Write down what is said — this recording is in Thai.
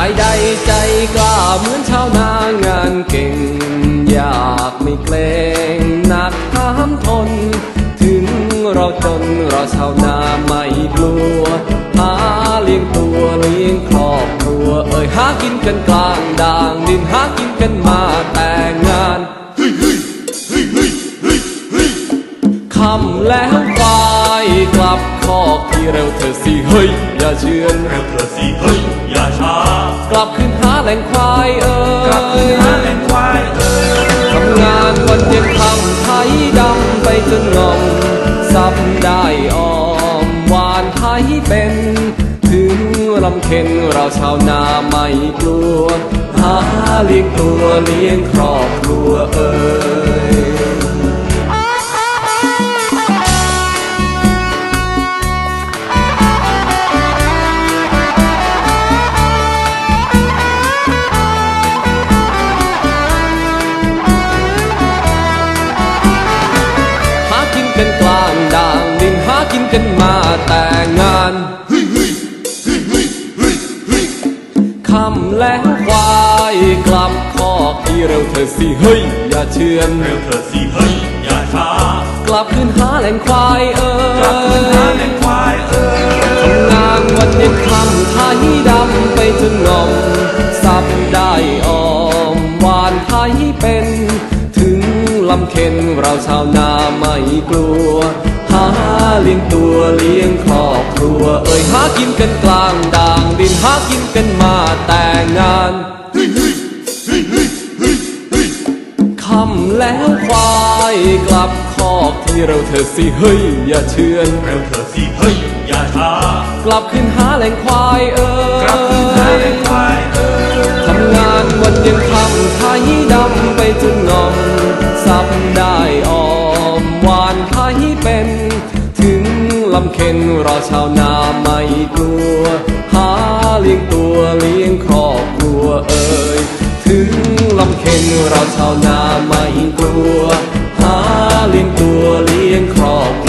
ายใดใจกล้าเหมือนชาวนางานเก่ง อยากไม่เกรงหนักห้ามทน ถึงเราจนเราชาวนาไม่กลัว หาเลี้ยงตัวเลี้ยงครอบครัว เอ่ยหากินกันกลางด่างดินหากินกันมาแต่งงานคำแล้วไปกลับคอก เร็วเธอสิเฮ้ยอย่าเชื่อนเร็วเธอสิเฮ้ยอย่าช้ากลับขึ้นหาแหล่งควายเอ่กลับคืนยหาแหล่งควายเอ่ยทำงานวันเย็นคำไทยดำไปจนงอมซับได้ออมหวานไทยเป็นถึงลำเค็นเราชาวนาไม่กลัว หาเลี้ยงตัวเลี้ยงครอบครัวเอ่ย แต่งงานคำแล้วควายกลับคอกที่เร็วเธอสิเฮ้ยอย่าเชื่อนเร็วเธอสิเฮ้ยอย่าช้ากลับขึ้นหาแหล่งควายเอ่กลับคืนหาแหยล่งควายเอ่ยทำงานวันเย็นคำไทยดำไปจนงอมสับได้ออมหวานไทยเป็น ถึงลำเค็นเราชาวนาไม่กลัวหา เลี้ยงตัวเลี้ยงครอบครัว เอ่ยหากินกันกลางด่างดินหากินกันมาแต่งงานคำแล้วควายกลับคอกที่เราเธอสิเฮ้ยอย่าเชื่อนเร็วเธอสิเฮ้ยอย่าช้ากลับขึ้นหาแหล่งควายเอ่ก ลำเค็นเราชาวนาไม่กลัว หาเลี้ยงตัวเลี้ยงครอบครัวเอ่ยถึงลำเค็นเราชาวนาไม่กลัว หาเลี้ยงตัวเลี้ยงครอบ